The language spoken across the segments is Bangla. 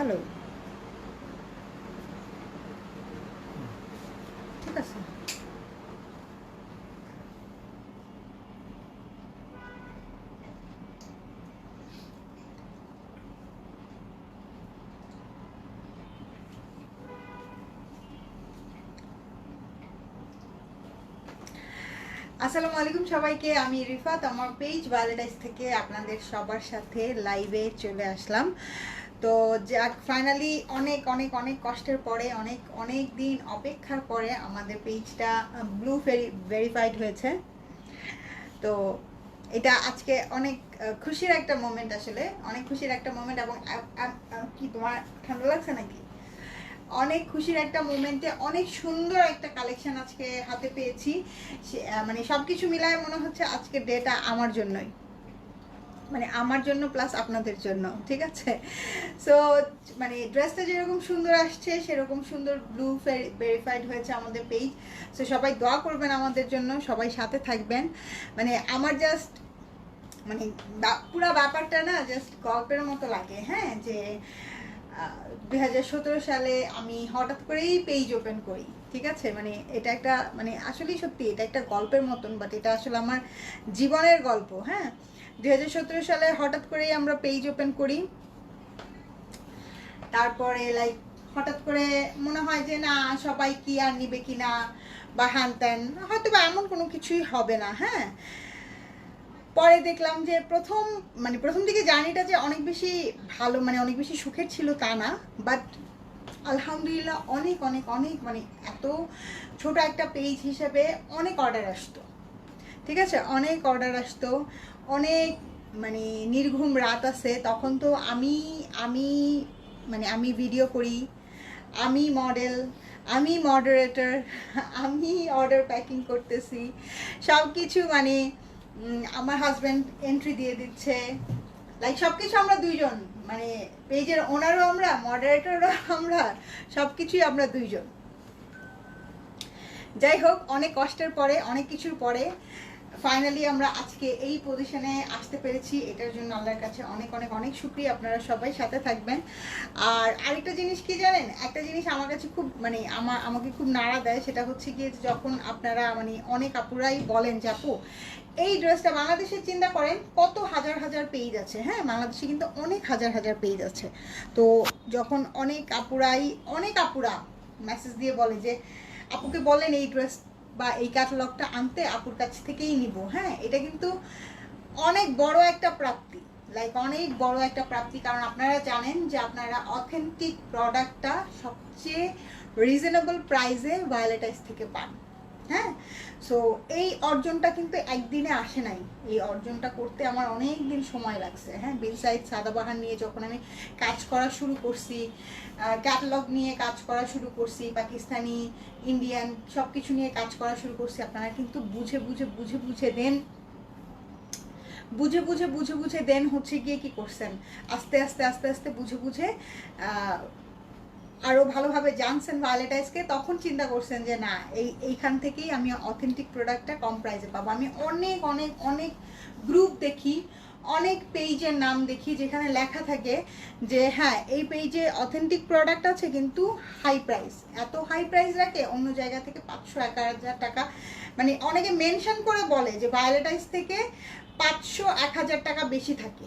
ভালো? ঠিক আছে। আসসালামু আলাইকুম সবাইকে, আমি রিফাত। আমার পেজ ভ্যালেন্টাইন্স থেকে আপনাদের সবার সাথে লাইভে চলে আসলাম। তো যাক ফাইনালি অনেক অনেক অনেক কষ্টের পরে, অনেক অনেক দিন অপেক্ষার পরে আমাদের পেজটা ব্লু ভেরিফাইড হয়েছে। তো এটা আজকে অনেক খুশির একটা মোমেন্ট আসলে। অনেক খুশির একটা মোমেন্ট এবং কি তোমার ঠান্ডা লাগছে নাকি? অনেক খুশির একটা মোমেন্টে অনেক সুন্দর একটা কালেকশন আজকে হাতে পেয়েছি। মানে সব কিছু মিলায় মনে হচ্ছে আজকের ডেটা আমার জন্যই। মানে আমার জন্য প্লাস আপনাদের জন্য, ঠিক আছে? সো মানে ড্রেসটা যেরকম সুন্দর আসছে, সেরকম সুন্দর ব্লু ভেরিফাইড হয়েছে আমাদের পেজ সো সবাই দোয়া করবেন আমাদের জন্য, সবাই সাথে থাকবেন। মানে আমার জাস্ট মানে পুরা ব্যাপারটা না জাস্ট গল্পের মতো লাগে হ্যাঁ? যে দুই হাজার সতেরো সালে আমি হঠাৎ করেই পেজ ওপেন করি, ঠিক আছে? মানে এটা একটা মানে আসলেই সত্যি, এটা একটা গল্পের মতন বাট এটা আসলে আমার জীবনের গল্প হ্যাঁ? দুই হাজার সতেরো সালে হঠাৎ করেই আমরা পেজ ওপেন করি। তারপরে লাইক হঠাৎ করে মনে হয় যে, না, সবাই কি আর নিবে কি না বা হ্যান ত্যান। হয়তো বা এমন কোনো কিছুই হবে না হ্যাঁ? পরে দেখলাম যে, প্রথম মানে প্রথম দিকে জার্নিটা যে অনেক বেশি ভালো মানে অনেক বেশি সুখের ছিল তা না। বাট আলহামদুলিল্লাহ, অনেক অনেক অনেক মানে এত ছোট একটা পেজ হিসেবে অনেক অর্ডার আসতো। ঠিক আছে? অনেক অর্ডার আসতো। অনেক মানে নির্ঘুম রাত আছে, তখন তো আমি আমি মানে আমি ভিডিও করি, আমি মডেল আমি মডারেটর আমি অর্ডার প্যাকিং করতেছি সব কিছু মানে আমার হাজব্যান্ড এন্ট্রি দিয়ে দিচ্ছে লাইক সব কিছু আমরা দুইজন মানে পেজের ওনারও আমরা মডারেটরও আমরা সব কিছুই আমরা দুইজন। যাই হোক, অনেক কষ্টের পরে, অনেক কিছুর পরে ফাইনালি আমরা আজকে এই পজিশনে আসতে পেরেছি। এটার জন্য আল্লাহর কাছে অনেক অনেক অনেক শুক্রিয়া। আপনারা সবাই সাথে থাকবেন। আর আরেকটা জিনিস কি জানেন? একটা জিনিস আমার কাছে খুব মানে আমার, আমাকে খুব নাড়া দেয়, সেটা হচ্ছে গিয়ে যখন আপনারা মানে অনেক আপুরাই বলেন যে, আপু, এই ড্রেসটা বাংলাদেশে চিন্তা করেন, কত হাজার হাজার পেজ আছে? হ্যাঁ বাংলাদেশে কিন্তু অনেক হাজার হাজার পেজ আছে। তো যখন অনেক আপুরাই, অনেক আপুরা মেসেজ দিয়ে বলে যে, আপুকে বলেন এই ড্রেস বা এই ক্যাটালগটা আনতে আপুর কাছ থেকেই নিব হ্যাঁ? এটা কিন্তু অনেক বড় একটা প্রাপ্তি। লাইক অনেক বড় একটা প্রাপ্তি, কারণ আপনারা জানেন যে আপনারা অথেন্টিক প্রোডাক্টটা সবচেয়ে রিজনেবল প্রাইসে ভায়োলেটাইজ থেকে পান। হ্যাঁ? সো এই অর্জনটা কিন্তু একদিনে আসে নাই। এই অর্জনটা করতে আমার অনেক দিন সময় লাগছে হ্যাঁ? বিল সাইড সাদাবাহার নিয়ে যখন আমি কাজ করা শুরু করছি ক্যাটালগ নিয়ে কাজ করা শুরু করছি, পাকিস্তানি ইন্ডিয়ান সব কিছু নিয়ে কাজ করা শুরু করছি, আপনারা কিন্তু বুঝে বুঝে বুঝে বুঝে দেন। বুঝে বুঝে বুঝে বুঝে দেন হচ্ছে গিয়ে কি করছেন। আস্তে আস্তে আস্তে আস্তে, বুঝে বুঝে আহ, আরও ভালোভাবে জানছেন ভায়োলেটাইজকে তখন চিন্তা করছেন যে না এই এইখান থেকেই আমি অথেন্টিক প্রোডাক্টটা কম প্রাইসে পাবো। আমি অনেক অনেক অনেক গ্রুপ দেখি অনেক পেজের নাম দেখি যেখানে লেখা থাকে যে হ্যাঁ এই পেজে অথেন্টিক প্রোডাক্ট আছে কিন্তু হাই প্রাইস এত হাই প্রাইস রাখে অন্য জায়গা থেকে পাঁচশো এক হাজার টাকা। মানে অনেকে মেনশন করে বলে যে ভায়োলেটাইজ থেকে পাঁচশো এক হাজার টাকা বেশি থাকে।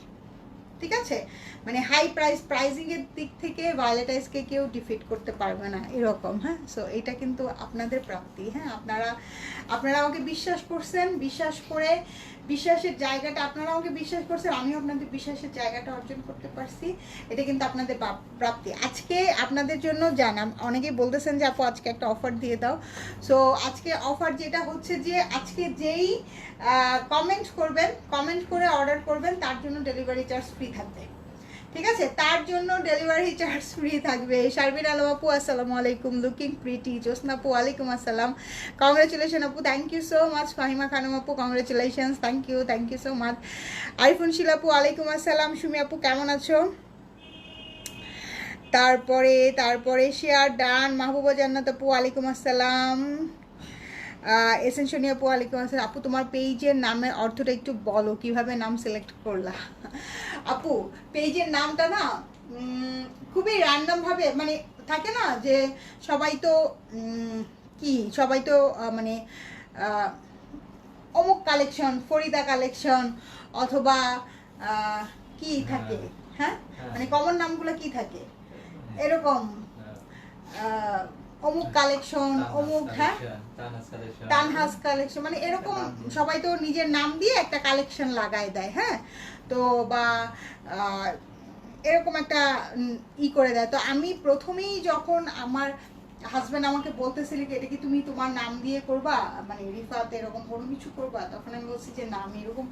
ঠিক আছে? মানে হাই প্রাইস প্রাইজিংয়ের দিক থেকে ভায়োলেটাইজকে কেউ ডিফিট করতে পারবে না, এরকম হ্যাঁ? সো এটা কিন্তু আপনাদের প্রাপ্তি হ্যাঁ? আপনারা আপনারা আমাকে বিশ্বাস করছেন, বিশ্বাস করে বিশ্বাসের জায়গাটা, আপনারা আমাকে বিশ্বাস করছেন, আমিও আপনাদের বিশ্বাসের জায়গাটা অর্জন করতে পারছি। এটা কিন্তু আপনাদের প্রাপ্তি। আজকে আপনাদের জন্য জানাম, অনেকেই বলতেছেন যে আপু, আজকে একটা অফার দিয়ে দাও। সো আজকে অফার যেটা হচ্ছে যে, আজকে যেই কমেন্ট করবেন কমেন্ট করে অর্ডার করবেন, তার জন্য ডেলিভারি চার্জ ফ্রি থাকবে। ঠিক আছে? তার জন্য ডেলিভারি চার্জ ফ্রি থাকবে। শারবিন আলম আপু, আসসালামু আলাইকুম। লুকিং প্রিটি জোসনা আপু, ওয়ালাইকুম আসসালাম। কংগ্রেচুলেশন আপু thank you so much Fahima Khanam আপু congratulation thank you thank you so much Arifun Shil আপু, ওয়ালাইকুম আসসালাম। সুমি আপু, কেমন আছো? তারপরে তারপরে শেয়ার ডান। মাহবুবা জান্নাত আপু, ওয়ালাইকুম আসসালাম। এসেনশনি আপু আলাইকুম আসসালাম আপু তোমার পেজের নামের অর্থটা একটু বলো কীভাবে নাম সিলেক্ট করলা? আপু পেজের নামটা না খুবই র্যান্ডম ভাবে মানে থাকে না যে সবাই তো কি সবাই তো মানে অমুক কালেকশন ফরিদা কালেকশন অথবা আহ, কি থাকে? হ্যাঁ। হ্যাঁ। মানে কমন নামগুলো কি থাকে? এরকম। অমুক কালেকশন অমুক হ্যাঁ? তানহাস কালেকশন মানে এরকম সবাই তো নিজের নাম দিয়ে একটা কালেকশন লাগাই দেয় হ্যাঁ? তো বা এরকম একটা ই করে দেয়। তো আমি প্রথমেই যখন আমার হাজব্যান্ড আমাকে বলতেছিল কি এটা কি তুমি তোমার নাম দিয়ে করবা? মানে রিফাত এরকম কোনো কিছু করবা? তখন আমি বলছি যে না আমি এরকম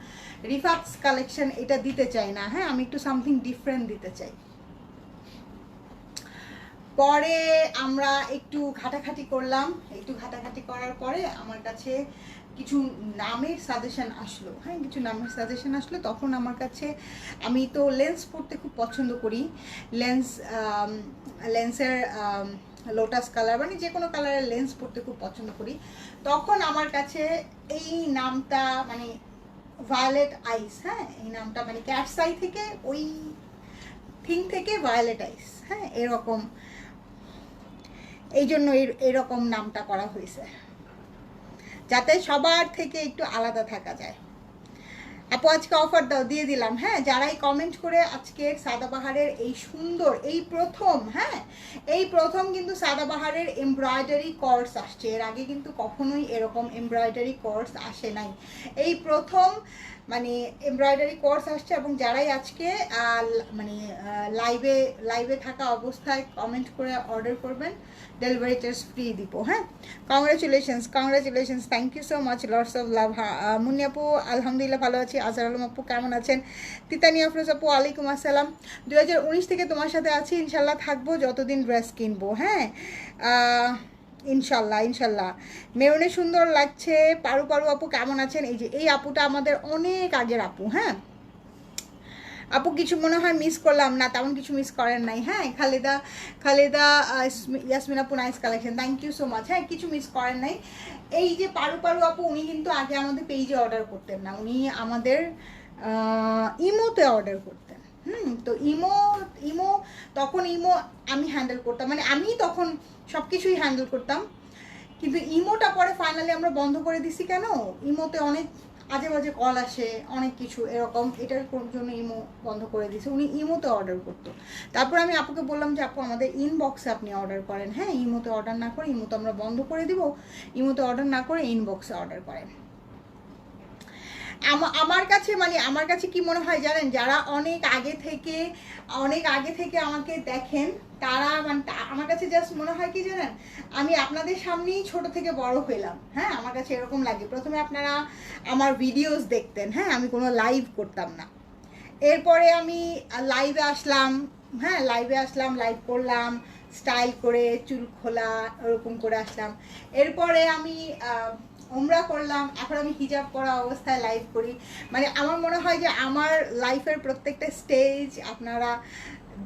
রিফাতস কালেকশন এটা দিতে চাই না হ্যাঁ? আমি একটু সামথিং ডিফারেন্ট দিতে চাই। পরে আমরা একটু ঘাটাঘাটি করলাম। একটু ঘাটাঘাটি করার পরে আমার কাছে কিছু নামের সাজেশন আসলো। হ্যাঁ কিছু নামের সাজেশন আসলো। তখন আমার কাছে আমি তো লেন্স পড়তে খুব পছন্দ করি। লেন্স লেন্সের লোটাস কালার মানে যে কোনো কালারের লেন্স পড়তে খুব পছন্দ করি। তখন আমার কাছে এই নামটা মানে ভায়োলেট আইস হ্যাঁ এই নামটা মানে ক্যাটস আই থেকে ওই থিং থেকে ভায়োলেট আইস হ্যাঁ এরকম এই জন্য এর- এরকম নামটা করা হয়েছে। যাতে সবার থেকে একটু আলাদা থাকা যায়। আপু, আজকে অফার দাও, দিয়ে দিলাম হ্যাঁ? যারাই কমেন্ট করে আজকের সাদাবাহারের এই সুন্দর, এই প্রথম হ্যাঁ? এই প্রথম কিন্তু সাদাবাহারের এমব্রয়ডারি কোর্স আসছে। এর আগে কিন্তু কখনোই এরকম এমব্রয়ডারি কোর্স আসে নাই। এই প্রথম মানে এমব্রয়ডারি কোর্স আসছে এবং যারাই আজকে মানে লাইভে লাইভে থাকা অবস্থায় কমেন্ট করে অর্ডার করবেন ডেলিভারি চার্জ ফ্রি দিব হ্যাঁ? Congratulations congratulations thank you so much lords of love Munni আপু, আলহামদুলিল্লাহ ভালো আছি, আজহার আলম আপু কেমন আছেন? তিতানি আফরোজ আপু আলাইকুম আসসালাম। দু হাজার উনিশ থেকে তোমার সাথে আছি ইনশাল্লাহ থাকব, যতদিন ড্রেস কিনবো হ্যাঁ? ইনশাল্লাহ ইনশাল্লাহ। মেরুনে সুন্দর লাগছে, পারু পারু আপু কেমন আছেন? এই যে, এই আপুটা আমাদের অনেক আগের আপু হ্যাঁ? আপু কিছু মনে হয় মিস করলাম না, তেমন কিছু মিস করেন নাই হ্যাঁ? খালেদা খালেদা ইয়াসমিন আপু nice collection thank you so much হ্যাঁ? কিছু মিস করেন নাই। এই যে পারু পারু আপু, উনি কিন্তু আগে আমাদের পেজে অর্ডার করতেন না, উনি আমাদের ইমোতে অর্ডার করতেন। হুম, তো ইমো ইমো, তখন ইমো আমি হ্যান্ডেল করতাম। মানে আমি তখন সব কিছুই হ্যান্ডেল করতাম। কিন্তু ইমোটা পরে ফাইনালি আমরা বন্ধ করে দিছি কেন? ইমোতে অনেক আজে বাজে কল আসে, অনেক কিছু এরকম। এটার জন্য ইমো বন্ধ করে দিয়েছে উনি ইমোতে অর্ডার করতো। তারপর আমি আপুকে বললাম যে, আপু, আমাদের ইনবক্সে আপনি অর্ডার করেন। হ্যাঁ ইমোতে অর্ডার না করে ইমোতে আমরা বন্ধ করে দিব। ইমোতে অর্ডার না করে ইনবক্সে অর্ডার করেন। আমার কাছে মানে আমার কাছে কি মনে হয় জানেন? যারা অনেক আগে থেকে, অনেক আগে থেকে আমাকে দেখেন, তারা মানে আমার কাছে জাস্ট মনে হয় কি জানেন? আমি আপনাদের সামনেই ছোট থেকে বড় হইলাম। হ্যাঁ আমার কাছে এরকম লাগে। প্রথমে আপনারা আমার ভিডিওস দেখতেন। হ্যাঁ আমি কোনো লাইভ করতাম না। এরপরে আমি লাইভে আসলাম। হ্যাঁ লাইভে আসলাম লাইভ করলাম স্টাইল করে চুল খোলা, ওরকম করে আসলাম। এরপরে আমি উমরা করলাম, এখন আমি হিজাব পরা অবস্থায় লাইভ করি। মানে আমার মনে হয় যে আমার লাইফের প্রত্যেকটা স্টেজ আপনারা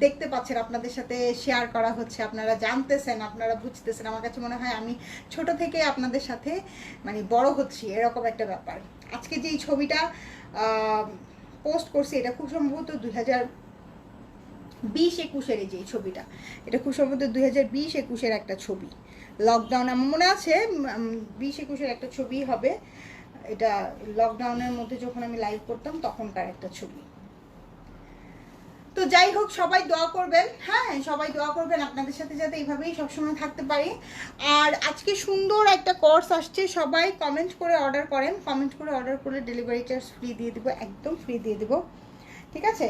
দেখতে পাচ্ছেন, আপনাদের সাথে শেয়ার করা হচ্ছে, আপনারা জানতেছেন, আপনারা বুঝতেছেন। আমার কাছে মনে হয় আমি ছোট থেকে আপনাদের সাথে মানে বড় হচ্ছি, এরকম একটা ব্যাপার। আজকে যে এই ছবিটা পোস্ট করছি, এটা খুব সম্ভবত দুই হাজার বিশ একুশের এই যে ছবিটা, এটা খুব সম্ভবত দুই হাজার বিশ একুশের একটা ছবি। লকডাউন আমার মনে আছে বিশ একুশের একটা ছবি হবে। এটা লকডাউনের মধ্যে যখন আমি লাইভ করতাম, তখনকার একটা ছবি। তো যাই হোক, সবাই দোয়া করবেন হ্যাঁ সবাই দোয়া করবেন আপনাদের সাথে যাতে এইভাবেই সবসময় থাকতে পারি। আর আজকে সুন্দর একটা কোর্স আসছে, সবাই কমেন্ট করে অর্ডার করেন। কমেন্ট করে অর্ডার করলে ডেলিভারি চার্জ ফ্রি দিয়ে দিব, একদম ফ্রি দিয়ে দিব। ঠিক আছে?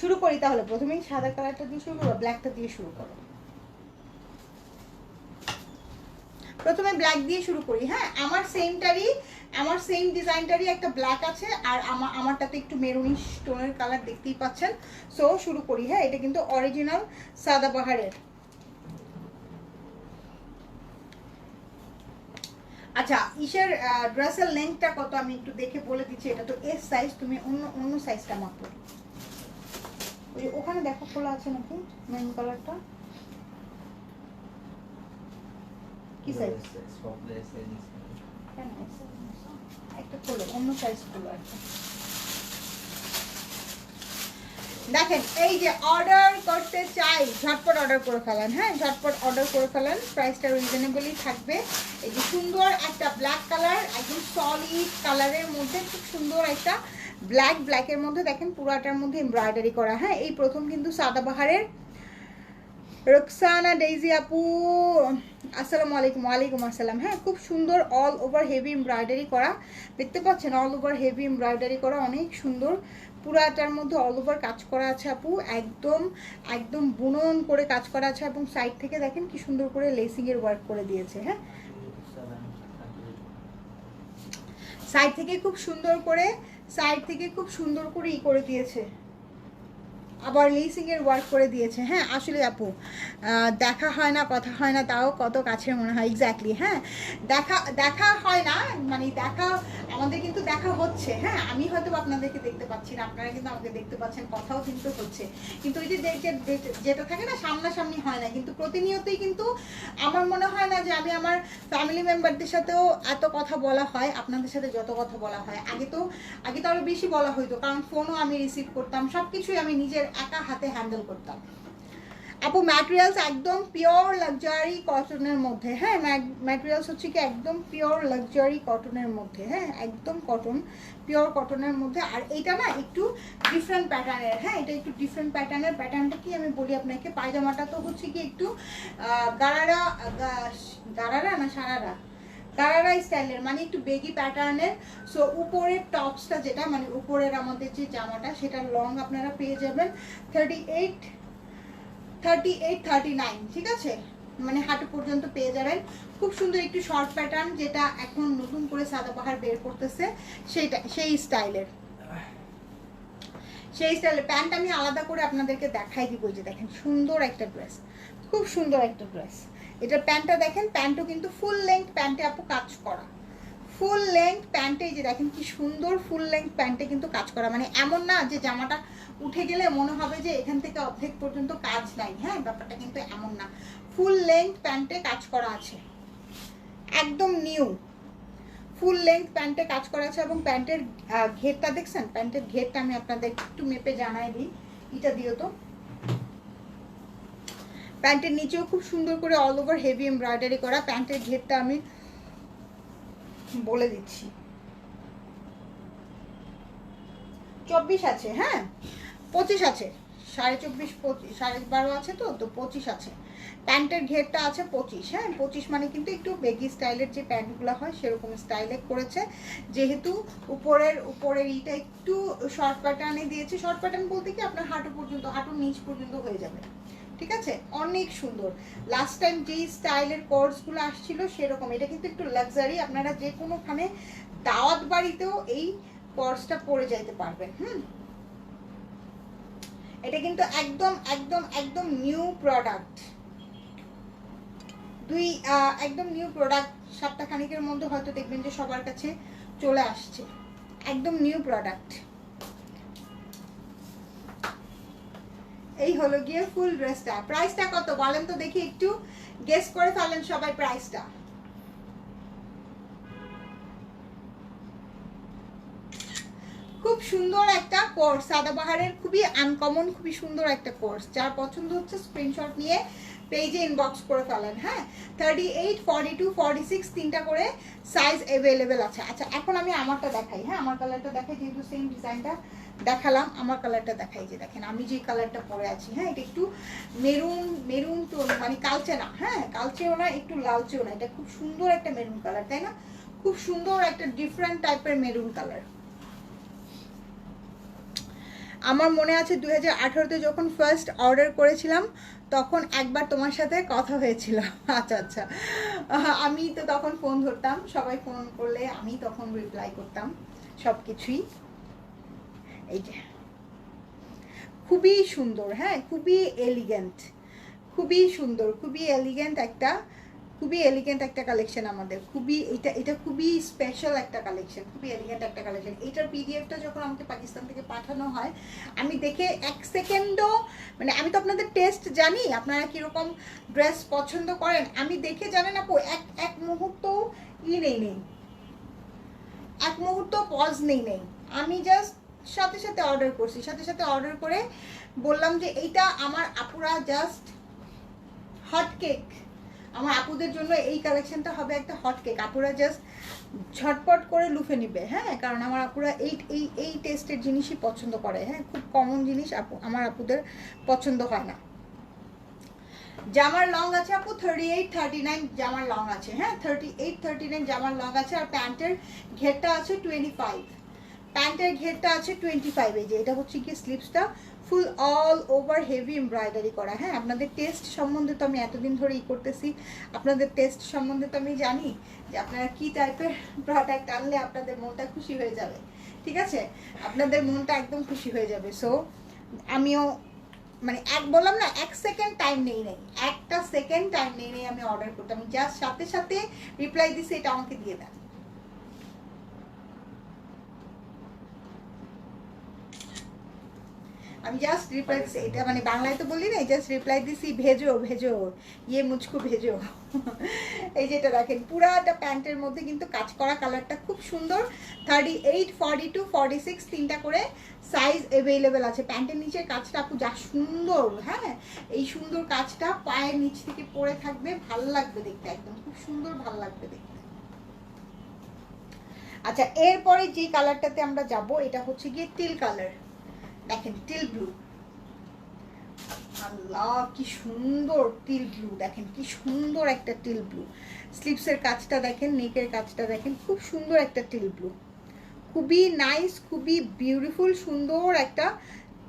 শুরু করি তাহলে, প্রথমেই সাদা কালারটা দিয়ে শুরু করব ব্ল্যাকটা দিয়ে শুরু করো প্রথমে ব্ল্যাক দিয়ে শুরু করি হ্যাঁ? আমার সেমটারই আমার সেম ডিজাইনটারই একটা ব্ল্যাক আছে, আর আমার আমারটাতে একটু মেরুনিশ টোনের কালার দেখতেই পাচ্ছেন। সো শুরু করি হ্যাঁ? এটা কিন্তু অরিজিনাল সাদাবাহারের আচ্ছা ইসের ড্রেসের লেন্থটা কত আমি একটু দেখে বলে দিচ্ছি, এটা তো এস সাইজ তুমি অন্য অন্য সাইজটা মাপো। ওই ওখানে দেখো খোলা আছে নাকি মেরুন কালারটা কি সাইজ কেন একটা খোলো অন্য সাইজ খোলো একটা দেখেন এই যে অর্ডার করতে চাই ঝটপট অর্ডার করে ফেলেন হ্যাঁ? ঝটপট অর্ডার করে ফেলেন প্রাইসটা রিজনেবলই থাকবে। এই যে সুন্দর একটা ব্ল্যাক কালার একদম সলিড কালারের মধ্যে খুব সুন্দর একটা ব্ল্যাক ব্ল্যাকের মধ্যে দেখেন পুরাটার মধ্যে এমব্রয়ডারি করা হ্যাঁ? এই প্রথম কিন্তু সাদাবাহারের রোকসানা, ডেইজি আপু, আসসালামু আলাইকুম, ওয়ালাইকুম আসসালাম। হ্যাঁ খুব সুন্দর অল ওভার হেভি এমব্রয়ডারি করা। দেখতে পাচ্ছেন অল ওভার হেভি এমব্রয়ডারি করা, অনেক সুন্দর। পুরাটার মধ্যে অল ওভার কাজ করা আছে আপু। একদম একদম বুনন করে কাজ করা আছে এবং সাইড থেকে দেখেন কি সুন্দর করে লেসিংয়ের ওয়ার্ক করে দিয়েছে হ্যাঁ। সাইড থেকে খুব সুন্দর করে সাইড থেকে খুব সুন্দর করে ই করে দিয়েছে। আবার লিসিং এর ওয়ার্ক করে দিয়েছে। হ্যাঁ আসলে আপু দেখা হয় না, কথা হয় না, তাও কত কাছের মনে হয়। এক্স্যাক্টলি হ্যাঁ দেখা দেখা হয় না মানে দেখা, আমাদের কিন্তু দেখা হচ্ছে। হ্যাঁ আমি হয়তো আপনাদেরকে দেখতে পাচ্ছি না, আপনারা কিন্তু আমাকে দেখতে পাচ্ছেন, কথাও কিন্তু হচ্ছে। কিন্তু ওই যে- যেটা থাকে না, সামনাসামনি হয় না। কিন্তু প্রতিনিয়তই কিন্তু আমার মনে হয় না যে আমি আমার ফ্যামিলি মেম্বারদের সাথেও এত কথা বলা হয়, আপনাদের সাথে যত কথা বলা হয়। আগে তো আগে তো আরও বেশি বলা হইতো, কারণ ফোনও আমি রিসিভ করতাম সব কিছুই আমি নিজের একা হাতে হ্যান্ডেল করতাম। আপু ম্যাটেরিয়ালস একদম পিওর লাক্সারি কটনের মধ্যে হ্যাঁ? ম্যাটেরিয়ালস হচ্ছে কি একদম পিওর লাক্সারি কটনের মধ্যে হ্যাঁ? একদম কটন পিওর কটনের মধ্যে। আর এটা না একটু ডিফারেন্ট প্যাটার্নের হ্যাঁ? এটা একটু ডিফারেন্ট প্যাটার্নের প্যাটার্নটা কি আমি বলি আপনাকে? পায়জামাটা তো হচ্ছে কি একটু গারারা গারারা না সারারা? গারারা স্টাইলের মানে একটু বেগি প্যাটার্নের সো উপরের টপসটা যেটা মানে উপরের আমাদের যে জামাটা সেটা লং আপনারা পেয়ে যাবেন। Thirty eight thirty eight thirty nine ঠিক আছে? মানে হাঁটু পর্যন্ত পেয়ে যাবেন। খুব সুন্দর একটু শর্ট প্যাটার্ন যেটা এখন নতুন করে সাদাবাহার বের করতেছে, সেইটা, সেই স্টাইলের। সেই স্টাইলের প্যান্ট আমি আলাদা করে আপনাদেরকে দেখাই দিব যে দেখেন, সুন্দর একটা ড্রেস খুব সুন্দর একটা ড্রেস এটার প্যান্টটা দেখেন, প্যান্টও কিন্তু ফুল লেন্থ প্যান্টে আপু কাজ করা। ফুল লেন্থ প্যান্টে যে দেখেন কি সুন্দর ফুল লেন্থ প্যান্টে কিন্তু কাজ করা। মানে এমন না যে জামাটা উঠে গেলে মনে হবে যে এখান থেকে অর্ধেক পর্যন্ত কাজ নাই। হ্যাঁ ব্যাপারটা কিন্তু এমন না। ফুল লেন্থ প্যান্টে কাজ করা আছে। একদম নিউ ফুল লেন্থ প্যান্টে কাজ করা আছে এবং প্যান্টের ঘেরটা দেখছেন? প্যান্টের ঘেরটা আমি আপনাদের একটু মেপে জানাই দিই। এটা দিও তো। প্যান্টের নিচেও খুব সুন্দর করে অল ওভার হেভি এমব্রয়ডারি করা। প্যান্টের ঘেরটা আমি বলে দিচ্ছি। চব্বিশ আছে হ্যাঁ? পঁচিশ আছে। সাড়ে চব্বিশ পঁচিশ সাড়ে বারো আছে তো তো পঁচিশ আছে। প্যান্টের ঘেরটা আছে পঁচিশ হ্যাঁ? পঁচিশ মানে কিন্তু একটু বেগি স্টাইলের যে প্যান্টগুলো হয়, সেরকম স্টাইলে করেছে। যেহেতু উপরের উপরের ইটা একটু শর্ট প্যাটার্নে দিয়েছে। শর্ট প্যাটার্ন বলতে কি আপনার হাঁটু পর্যন্ত, হাঁটুর নিচ পর্যন্ত হয়ে যাবে। ঠিক আছে? অনেক সুন্দর। লাস্ট টাইম যেই স্টাইলের কোর্সগুলো আসছিল সেরকম। এটা কিন্তু একটু লাক্সারি আপনারা যে কোনোখানে দাওয়াত বাড়িতেও এই কোর্সটা পরে যাইতে পারবেন, হুম? এটা কিন্তু একদম একদম একদম নিউ প্রোডাক্ট দুই একদম নিউ প্রোডাক্ট সপ্তাহ খানিকের মধ্যে হয়তো দেখবেন যে সবার কাছে চলে আসছে। একদম নিউ প্রোডাক্ট এই হলো গিয়ে ফুল ড্রেসটা প্রাইসটা কত? বলেন তো দেখি একটু। গেস করে ফেলেন সবাই প্রাইসটা খুব সুন্দর একটা কোর্স সাদাবাহারের খুবই আনকমন খুবই সুন্দর একটা কোর্স যার পছন্দ হচ্ছে স্ক্রিনশট নিয়ে পেজে ইনবক্স করে ফেলেন হ্যাঁ? Thirty eight forty two forty six তিনটা করে সাইজ অ্যাভেলেবেল আছে। আচ্ছা এখন আমি আমারটা দেখাই হ্যাঁ? আমার কালারটা দেখাই, যেহেতু সেম ডিজাইনটা দেখালাম, আমার কালারটা দেখাই যে দেখেন, আমি যে কালারটা পরে আছি হ্যাঁ এটা একটু মেরুন মেরুন টোন মানে কালচে না হ্যাঁ কালচেও না, একটু লালচেও না, এটা খুব সুন্দর একটা মেরুন কালার তাই না? খুব সুন্দর একটা ডিফারেন্ট টাইপের মেরুন কালার আমার মনে আছে দুই হাজার যখন ফার্স্ট অর্ডার করেছিলাম, তখন একবার তোমার সাথে কথা হয়েছিল আচ্ছা আচ্ছা। আমি তো তখন ফোন ধরতাম, সবাই ফোন করলে আমি তখন রিপ্লাই করতাম সব কিছুই এই যে। খুবই সুন্দর হ্যাঁ খুবই এলিগেন্ট খুবই সুন্দর, খুবই এলিগেন্ট একটা, খুবই এলিগেন্ট একটা কালেকশন আমাদের, খুবই, এটা এটা খুবই স্পেশাল একটা কালেকশন খুবই এলিগেন্ট একটা কালেকশন এটার পিডিএফটা যখন আমাকে পাকিস্তান থেকে পাঠানো হয়, আমি দেখে এক সেকেন্ডও মানে আমি তো আপনাদের টেস্ট জানি, আপনারা কীরকম ড্রেস পছন্দ করেন, আমি দেখে জানেন আপু, এক এক মুহূর্ত ই নেই নেই। এক মুহূর্ত পজ নেই নেই। আমি জাস্ট সাথে সাথে অর্ডার করছি। সাথে সাথে অর্ডার করে বললাম যে এইটা আমার আপুরা জাস্ট হট কেক আমার আপুদের জন্য এই কালেকশনটা হবে একটা হট কেক আপুরা জাস্ট ঝটপট করে লুফে নিবে হ্যাঁ? কারণ আমার আপুরা এই এই এই টেস্টের জিনিসই পছন্দ করে হ্যাঁ? খুব কমন জিনিস আপু, আমার আপুদের পছন্দ হয় না। জামার লং আছে আপু থার্টি এইট থার্টি নাইন জামার লং আছে হ্যাঁ? থার্টি এইট থার্টি নাইন জামার লং আছে আর প্যান্টের ঘেরটা আছে টোয়েন্টি ফাইভ প্যান্টের ঘেরটা আছে টোয়েন্টি ফাইভ এই যে, এটা হচ্ছে কি স্লিপসটা full all over heavy embroidery করা। হ্যাঁ আপনাদের টেস্ট সম্বন্ধে তো আমি এতদিন ধরে ই করতেছি। আপনাদের টেস্ট সম্বন্ধে তো আমি জানি যে আপনারা কী টাইপের প্রোডাক্ট আনলে আপনাদের মনটা খুশি হয়ে যাবে। ঠিক আছে? আপনাদের মনটা একদম খুশি হয়ে যাবে। সো আমিও মানে এক, বললাম না, এক সেকেন্ড টাইম নেই নেই। একটা সেকেন্ড টাইম নেই নেই আমি অর্ডার করতাম জাস্ট সাথে সাথে রিপ্লাই দিছি, এটা আমাকে দিয়ে দেন। আমি জাস্ট রিপ্লাই দিছি, এটা মানে বাংলায় তো বলি না জাস্ট রিপ্লাই দিছি, ভেজো ভেজো ইয়ে মুচকো ভেজো। এই যেটা দেখেন, পুরাটা প্যান্টের মধ্যে কিন্তু কাজ করা কালারটা খুব সুন্দর। Thirty eight forty two forty six তিনটা করে সাইজ অ্যাভেলেবেল আছে। প্যান্টের নিচের কাজটা আপু যা সুন্দর হ্যাঁ? এই সুন্দর কাজটা পায়ের নিচ থেকে পরে থাকবে, ভালো লাগবে দেখতে একদম, খুব সুন্দর ভালো লাগবে দেখতে। আচ্ছা এরপরে যে কালারটাতে আমরা যাব, এটা হচ্ছে গিয়ে তিল কালার। দেখেন টিল ব্লু আল্লাহ, কি সুন্দর টিল ব্লু দেখেন কি সুন্দর একটা টিল ব্লু স্লিপসের কাজটা দেখেন নেকের কাজটা দেখেন, খুব সুন্দর একটা টিল ব্লু খুবই নাইস খুবই বিউটিফুল সুন্দর একটা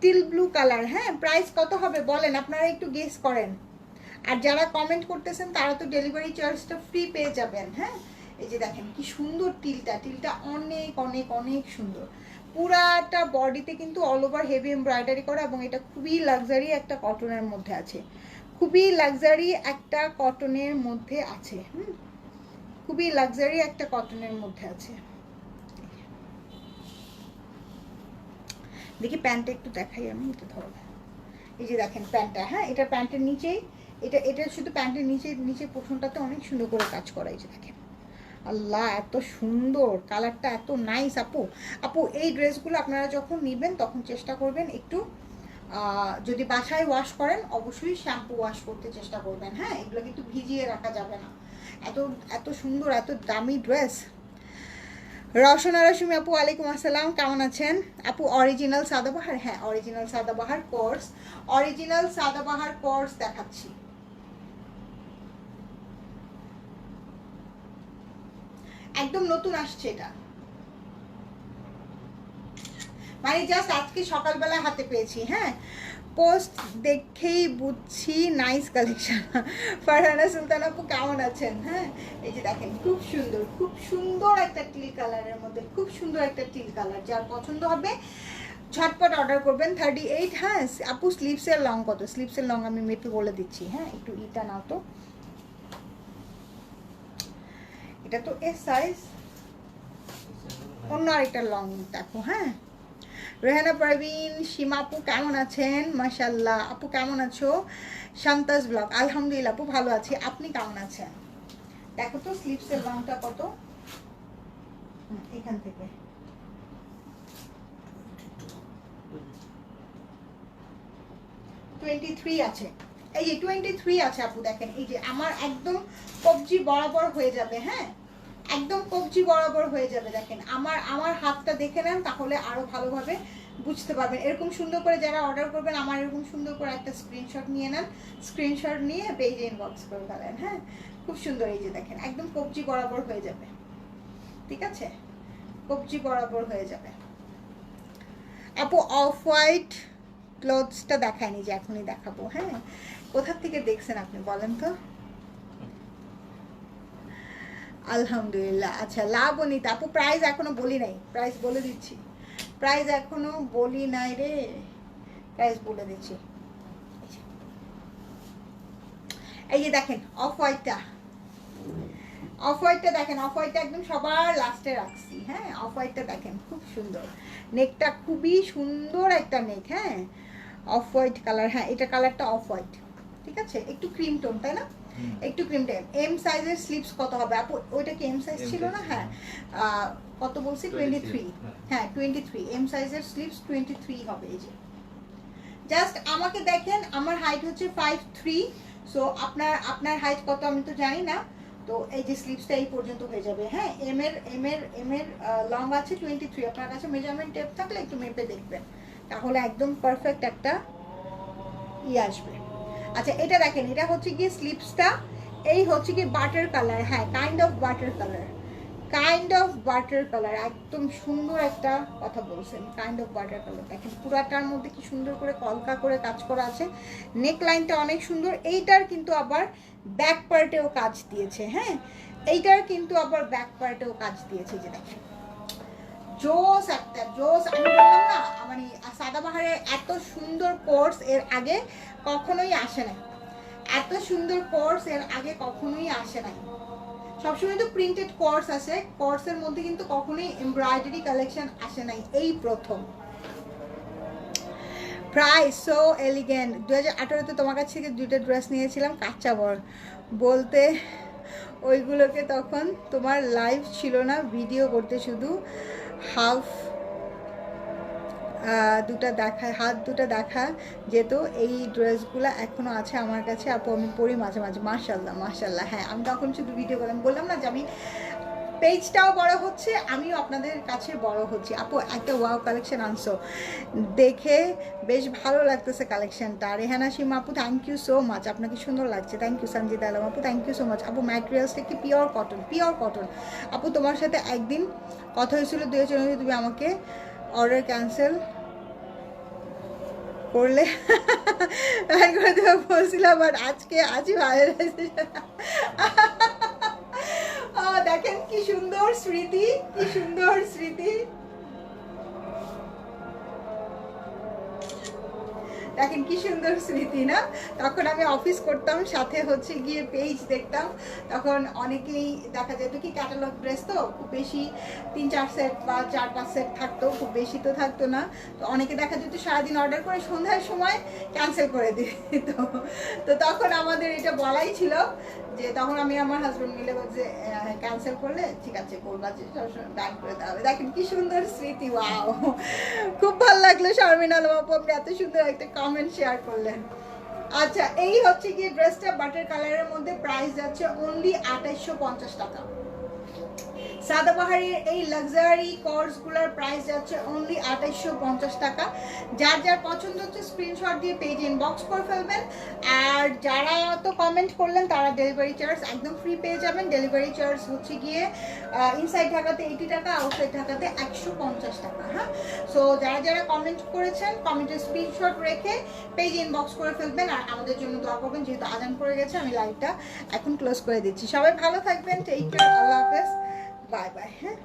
টিল ব্লু কালার হ্যাঁ? প্রাইস কত হবে বলেন, আপনারা একটু গেস করেন। আর যারা কমেন্ট করতেছেন, তারা তো ডেলিভারি চার্জটা ফ্রি পেয়ে যাবেন হ্যাঁ? এই যে দেখেন, কি সুন্দর টিলটা টিলটা অনেক অনেক অনেক সুন্দর। পুরাটা বডিতে কিন্তু অল ওভার হেভি এমব্রয়ডারি করা এবং এটা খুবই লাক্সারি একটা কটনের মধ্যে আছে। খুবই লাক্সারি একটা কটনের মধ্যে আছে, হুম? খুবই লাক্সারি একটা কটনের মধ্যে আছে। দেখি প্যান্টটা একটু দেখাই আমি, এটা ধরো। এই যে দেখেন প্যান্টটা হ্যাঁ? এটা প্যান্টের নিচেই, এটা এটা শুধু প্যান্টের নিচে নিচে পোষণটাতে অনেক সুন্দর করে কাজ করা এই যে দেখেন। আল্লাহ, এত সুন্দর, কালারটা এত নাইস আপু। আপু, এই ড্রেসগুলো আপনারা যখন নেবেন, তখন চেষ্টা করবেন একটু যদি বাসায় ওয়াশ করেন, অবশ্যই শ্যাম্পু ওয়াশ করতে চেষ্টা করবেন। হ্যাঁ এগুলো কিন্তু ভিজিয়ে রাখা যাবে না। এত এত সুন্দর, এত দামি ড্রেস রসনা রশ্মি, আপু, আলাইকুম আসসালাম। কেমন আছেন? আপু অরিজিনাল সাদাবাহার হ্যাঁ original Sadabahar course original Sadabahar course দেখাচ্ছি। একদম নতুন আসছে এটা। মানে জাস্ট আজকে সকালবেলা হাতে পেয়েছি হ্যাঁ? পোস্ট দেখেই বুঝছি নাইস কালেকশন ফারহানা সুলতান আপু কেমন আছেন হ্যাঁ? এই যে দেখেন, খুব সুন্দর খুব সুন্দর একটা টিল কালারের মধ্যে, খুব সুন্দর একটা টিল কালার যার পছন্দ হবে, ঝটপট অর্ডার করবেন। থার্টি এইট হ্যাঁ? আপু স্লিপসের লং কত? স্লিপসের লং আমি মেপে বলে দিচ্ছি হ্যাঁ? একটু ইটা নাও তো। এটা তো এর সাইজ অন্য আরেকটা লং দেখো হ্যাঁ? রেহানা পারভিন, সীমা আপু কেমন আছেন? মাশাল্লাহ আপু কেমন আছো? শান্তাস ব্লগ আলহামদুলিল্লাহ আপু ভালো আছি। আপনি কেমন আছেন? দেখো তো স্লিপসের লংটা কত। এখান থেকে। টোয়েন্টি আছে। এই যে টোয়েন্টি থ্রি আছে আপু, দেখেন, এই যে আমার একদম কবজি বরাবর হয়ে যাবে হ্যাঁ? একদম কবজি বরাবর হয়ে যাবে, দেখেন। আমার আমার হাতটা দেখে নেন, তাহলে আরও ভালোভাবে বুঝতে পারবেন। এরকম সুন্দর করে যারা অর্ডার করবেন, আমার এরকম সুন্দর করে একটা স্ক্রিনশট নিয়ে নেন। স্ক্রিনশট নিয়ে পেজে ইনবক্স করে ফেলেন হ্যাঁ? খুব সুন্দর এই যে দেখেন, একদম কবজি বরাবর হয়ে যাবে। ঠিক আছে? কবজি বরাবর হয়ে যাবে। আপু অফ হোয়াইট ক্লোথসটা দেখায়নি যে এখনই দেখাবো হ্যাঁ? কোথার থেকে দেখছেন আপনি বলেন তো? আলহামদুলিল্লাহ। আচ্ছা অনিতা আপু প্রাইস এখনও বলি নাই। প্রাইস বলে দিচ্ছি। প্রাইস এখনও বলি নাই রে। প্রাইস বলে দিচ্ছি। এই যে দেখেন অফ হোয়াইটটা অফ হোয়াইটটা দেখেন অফ হোয়াইটটা একদম সবার লাস্টে রাখছি। হ্যাঁ অফ হোয়াইটটা দেখেন, খুব সুন্দর। নেকটা খুবই সুন্দর একটা নেক হ্যাঁ। অফ হোয়াইট কালার হ্যাঁ এটা কালারটা অফ হোয়াইট ঠিক আছে? একটু ক্রিম টোন তাই না। একটু ক্রিম টোন এম সাইজের স্লিপস কত হবে? আপু ওইটা কি এম সাইজ ছিল না? হ্যাঁ। কত বলছি? টোয়েন্টি থ্রি 23, হ্যাঁ। হ্যাঁ টোয়েন্টি থ্রি এম সাইজের স্লিপস টোয়েন্টি থ্রি হবে এই যে। জাস্ট আমাকে দেখেন আমার হাইট হচ্ছে ফাইভ থ্রি সো আপনার আপনার হাইট কত আমি তো জানি না। তো এই যে স্লিপসটা এই পর্যন্ত হয়ে যাবে। হ্যাঁ এম এর এম এর এম এর লং আছে টোয়েন্টি থ্রি আপনার কাছে মেজারমেন্ট টেপ থাকলে একটু মেপে দেখবেন। তাহলে একদম পারফেক্ট একটা ই আসবে। আচ্ছা এটা দেখেন, এটা হচ্ছে কি স্লিপসটা এই হচ্ছে কি বাটার কালার হ্যাঁ kind of butter colour kind of butter colour একদম সুন্দর একটা কথা বলছেন কাইন্ড অফ বাটার কালার দেখেন পুরাটার মধ্যে কি সুন্দর করে কলকা করে কাজ করা আছে নেক লাইনটা অনেক সুন্দর, এইটার কিন্তু আবার ব্যাক পার্টেও কাজ দিয়েছে হ্যাঁ এইটার কিন্তু আবার ব্যাক পার্টেও কাজ দিয়েছে, যে দেখেন, জোস একটা, জোস, আমি বললাম না মানে সাদাবাহারের এত সুন্দর কোর্স এর আগে কখনোই আসে না। এত সুন্দর কোর্স এর আগে কখনোই আসে নাই। সবসময় তো প্রিন্টেড কোর্স আসে কোর্সের মধ্যে কিন্তু কখনোই এমব্রয়ডারি কালেকশন আসে নাই, এই প্রথম। প্রাইস সো এলিগেন্ট দু হাজার আঠারোতে তোমার কাছ থেকে দুইটা ড্রেস নিয়েছিলাম, কাঁচা বর। বলতে ওইগুলোকে তখন তোমার লাইভ ছিল না ভিডিও করতে শুধু হাফ দুটা দেখা, হাত দুটো দেখা যেত। এই ড্রেসগুলো এখনও আছে আমার কাছে। আপু, আমি পড়ি মাঝে মাঝে। মার্শাল্লাহ মার্শাল্লাহ হ্যাঁ আমি তখন শুধু ভিডিও করলাম। বললাম না যে আমি পেজটাও বড় হচ্ছে, আমিও আপনাদের কাছে বড় হচ্ছি। আপু একটা ওয়াও কালেকশন আনছো। দেখে বেশ ভালো লাগতেছে কালেকশনটা রেহানা সীমা, আপু থ্যাংক ইউ সো মাচ আপনাকে সুন্দর লাগছে। থ্যাংক ইউ সঞ্জিত আলম আপু থ্যাংক ইউ সো মাচ আপু ম্যাটেরিয়ালসটা কি পিওর কটন পিওর কটন আপু, তোমার সাথে একদিন কথা হয়েছিল দুই হাজার তুমি আমাকে অর্ডার ক্যান্সেল করলে বলছিলাম আর আজকে আজই ভাইরাল দেখেন কি সুন্দর স্মৃতি, কি সুন্দর স্মৃতি। দেখেন কি সুন্দর স্মৃতি, না? তখন আমি অফিস করতাম, সাথে হচ্ছে গিয়ে পেজ দেখতাম। তখন অনেকেই দেখা যেত কি ক্যাটালগ ড্রেস তো খুব বেশি তিন, চার সেট বা চার, পাঁচ সেট থাকতো, খুব বেশি তো থাকতো না। তো অনেকে দেখা যেত সারাদিন অর্ডার করে সন্ধ্যার সময় ক্যান্সেল করে দিত। তো তখন আমাদের এটা বলাই ছিল যে তখন আমি আমার হাজব্যান্ড মিলে বলছে ক্যান্সেল করলে ঠিক আছে করবা ব্যান করে দেওয়া হবে। দেখেন কি সুন্দর স্মৃতি ওয়াও খুব ভালো লাগল শারমিন আলম আপু, আপনি এত সুন্দর একটা কমেন্ট শেয়ার করলেন। আচ্ছা এই হচ্ছে গিয়ে ড্রেসটা বাটার কালারের মধ্যে প্রাইস যাচ্ছে অনলি আঠাইশশো পঞ্চাশ টাকা। সাদাবাহারের এই লাক্সারি কোর্সগুলোর প্রাইস যাচ্ছে অনলি আঠাইশশো পঞ্চাশ টাকা। যার যার পছন্দ হচ্ছে স্ক্রিনশট দিয়ে পেজ ইনবক্স করে ফেলবেন। আর যারা তো কমেন্ট করলেন, তারা ডেলিভারি চার্জ একদম ফ্রি পেয়ে যাবেন। ডেলিভারি চার্জ হচ্ছে গিয়ে ইনসাইড ঢাকাতে এইটি টাকা আউটসাইড ঢাকাতে একশো পঞ্চাশ টাকা হ্যাঁ? সো যারা যারা কমেন্ট করেছেন কমেন্টের স্ক্রিনশট রেখে পেজ ইনবক্স করে ফেলবেন। আর আমাদের জন্য দোয়া করবেন, যেহেতু আজান পড়ে গেছে, আমি লাইভটা এখন ক্লোজ করে দিচ্ছি। সবাই ভালো থাকবেন টেক কেয়ার আল্লাহ হাফেজ। বাই বাই হ্যাঁ